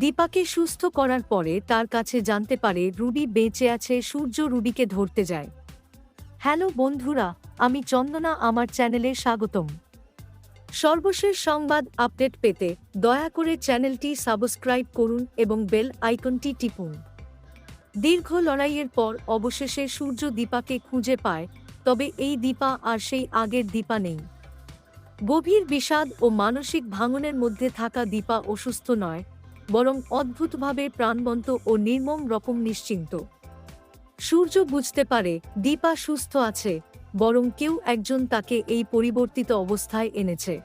দীপাকে সুস্থ করার পরে তার কাছে জানতে পারে রুবি বেঁচে আছে, সূর্য রুবিকে ধরতে যায়। হ্যালো বন্ধুরা, আমি চন্দনা, আমার চ্যানেলে স্বাগতম। সর্বশেষ সংবাদ আপডেট পেতে দয়া করে চ্যানেলটি সাবস্ক্রাইব করুন এবং বেল আইকনটি টিপুন। দীর্ঘ লড়াইয়ের পর অবশেষে সূর্য দীপাকে খুঁজে পায়, তবে এই দীপা আর সেই আগের দীপা নেই। গভীর বিষাদ ও মানসিক ভাঙনের মধ্যে থাকা দীপা অসুস্থ নয় বরং অদ্ভুতভাবে প্রাণবন্ত ও নির্মম রকম নিশ্চিন্ত। সূর্য বুঝতে পারে, দীপা সুস্থ আছে, বরং কেউ একজন তাকে এই পরিবর্তিত অবস্থায় এনেছে।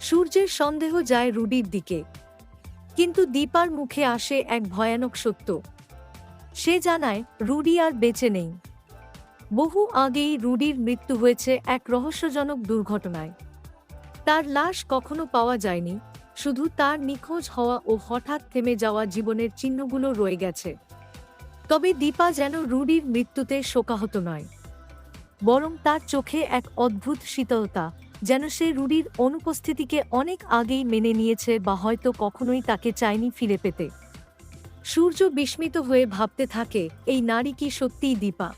সূর্যের সন্দেহ যায় রুডির দিকে। কিন্তু দীপার মুখে আসে এক ভয়ানক সত্য। সে জানায়, রুডি আর বেঁচে নেই। বহু আগেই রুডির মৃত্যু হয়েছে এক রহস্যজনক দুর্ঘটনায়। তার লাশ কখনো পাওয়া যায়নি শুধু তার নিখোঁজ হওয়া ও হঠাৎ থেমে যাওয়া জীবনের চিহ্নগুলো রয়ে গেছে। তবে দীপা যেন রুডির মৃত্যুতে শোকাহত নয়। বরং তার চোখে এক অদ্ভুত শীতলতা, যেন সে রুডির অনুপস্থিতিকে অনেক আগেই মেনে নিয়েছে বা হয়তো কখনোই তাকে চায়নি ফিরে পেতে। সূর্য বিস্মিত হয়ে ভাবতে থাকে, এই নারী কি সত্যিই দীপা?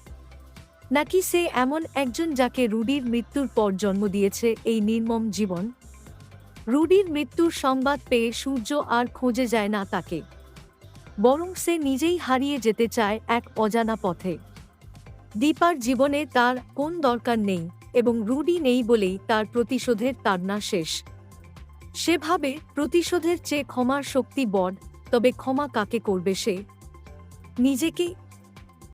নাকি সে এমন একজন যাকে রুডির মৃত্যুর পর জন্ম দিয়েছে এই নির্মম জীবন? রুডির মৃত্যুর সংবাদ পেয়ে সূর্য আর খোঁজে যায় না তাকে। বরং সে নিজেই হারিয়ে যেতে চায় এক অজানা পথে। দীপার জীবনে তার কোন দরকার নেই এবং রুডি নেই বলেই তার প্রতিশোধের তাড়না শেষ। সেভাবে প্রতিশোধের চেয়ে ক্ষমার শক্তি বড়, তবে ক্ষমা কাকে করবে সে? নিজেকে